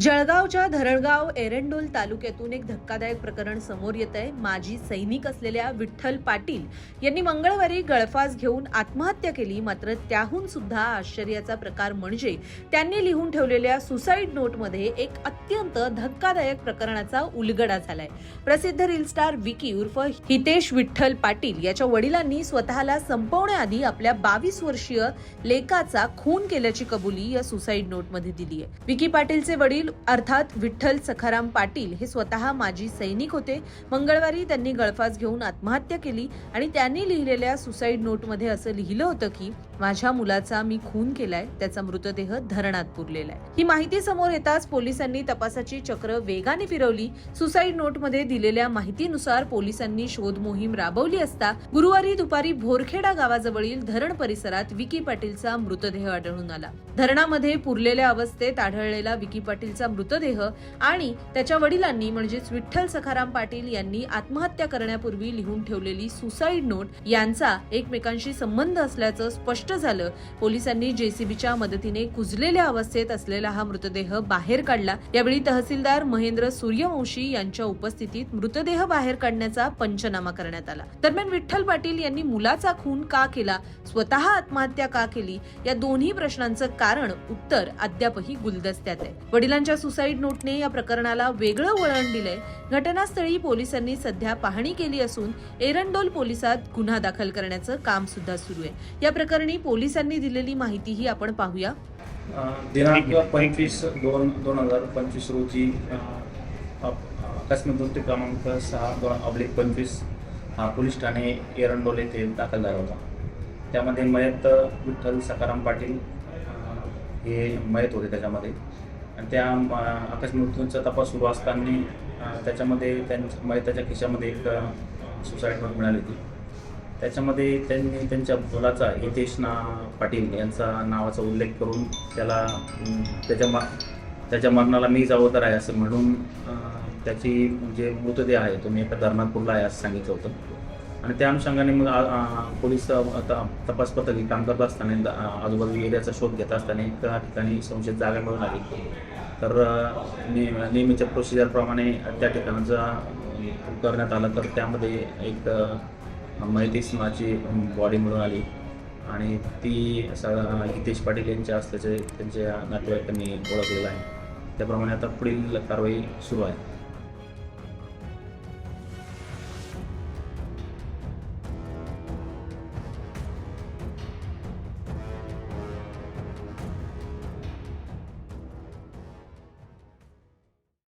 जळगावच्या धरणगाव एरंडोल तालुक्यातून एक धक्कादायक प्रकरण समोर येत आहे. माजी सैनिक असलेल्या विठ्ठल पाटील यांनी मंगळवारी गळफास घेऊन आत्महत्या केली. मात्र त्याहून सुद्धा आश्चर्याचा प्रकार म्हणजे त्यांनी लिहून ठेवलेल्या सुसाईड नोटमध्ये एक अत्यंत धक्कादायक प्रकरणाचा उलगडा झालाय. प्रसिद्ध रील स्टार विकी उर्फ हितेश विठ्ठल पाटील याच्या वडिलांनी स्वतःला संपवण्याआधी आपल्या बावीस वर्षीय लेकाचा खून केल्याची कबुली या सुसाईड नोटमध्ये दिली आहे विकी पाटीलचे वडील अर्थात विठ्ठल सखाराम पाटील हे स्वतः माजी सैनिक होते. मंगळवारी त्यांनी गळफास घेऊन आत्महत्या केली आणि त्यांनी लिहिलेल्या सुसाईड नोटमध्ये असं लिहिलं होतं की माझ्या मुलाचा मी खून केलाय त्याचा मृतदेह धरणात पुरलेला आहे. ही माहिती समोर येताच पोलिसांनी तपासाची चक्र वेगाने फिरवली. सुसाईड नोटमध्ये दिलेल्या माहितीनुसार पोलिसांनी शोध मोहीम राबवली असता गुरुवारी दुपारी भोरखेडा गावाजवळील धरण परिसरात विकी पाटीलचा मृतदेह आढळून आला. धरणामध्ये पुरलेल्या अवस्थेत आढळलेला विकी पाटील पाटीलचा मृतदेह आणि त्याच्या वडिलांनी म्हणजेच विठ्ठल सखाराम पाटील यांनी आत्महत्या करण्यापूर्वी लिहून ठेवलेली सुसाईड नोट यांचा एकमेकांशी संबंध असल्याचं स्पष्ट झालं. पोलिसांनी जेसीबीच्या मदतीने कुजलेल्या अवस्थेत असलेला हा मृतदेह बाहेर काढला. यावेळी तहसीलदार महेंद्र सूर्यवंशी यांच्या उपस्थितीत मृतदेह बाहेर काढण्याचा पंचनामा करण्यात आला. दरम्यान विठ्ठल पाटील यांनी मुलाचा खून का केला स्वतः आत्महत्या का केली या दोन्ही प्रश्नांचं कारण उत्तर अद्यापही गुलदस्त्यात आहे. वडिलांच्या सुसाईड नोटने या प्रकरणाला वेगळं वळण दिलंय. घटनास्थळी पोलिसांनी सध्या पाहणी केली असून एरंडोल पोलिसात गुन्हा दाखल करण्याचं काम सुद्धा सुरू आहे. या प्रकरणी पोलिसांनी दिलेली माहितीही आपण पाहूया. दिनांक पंचवीस दोन दोन हजार पंचवीस रोजी अ, मृत्यू क्रमांक सहा दोन ऑब्लिक पंचवीस हा पोलीस ठाणे एरंडोल येथे दाखल झाला होता. त्यामध्ये मयत विठ्ठल सकाराम पाटील हे मयत होते त्याच्यामध्ये. आणि त्या आकाश मृत्यूंचा तपास सुरू असताना त्याच्यामध्ये त्यांच्या म्हणजे मयताच्या खिशामध्ये एक सुसाईड नोट मिळाली होती. त्याच्यामध्ये त्यांनी त्यांच्या मुलाचा हितेश ना पाटील यांचा नावाचा उल्लेख करून त्याला त्याच्या मा त्याच्या मरणाला मी जबाबदार आहे असं म्हणून त्याची जे मृतदेह आहे तो मी एका धरणात पुरला आहे असं सांगितलं होतं. आणि त्या अनुषंगाने मग पोलीस आता तपास पथक काम करत असताना आजूबाजू एरियाचा शोध घेत असताना एका ठिकाणी संशयित जागा मिळून आली. तर ने- नेहमीच्या प्रोसिजरप्रमाणे त्या ठिकाणाचा करण्यात आलं. तर त्यामध्ये एक मैतीस नाची बॉडी मिळून आली. आणि ती हितेश पाटील यांच्या असल्याचे त्यांच्या नातेवाईकांनी ओळखलेलं आहे. त्याप्रमाणे आता पुढील कारवाई सुरू आहे.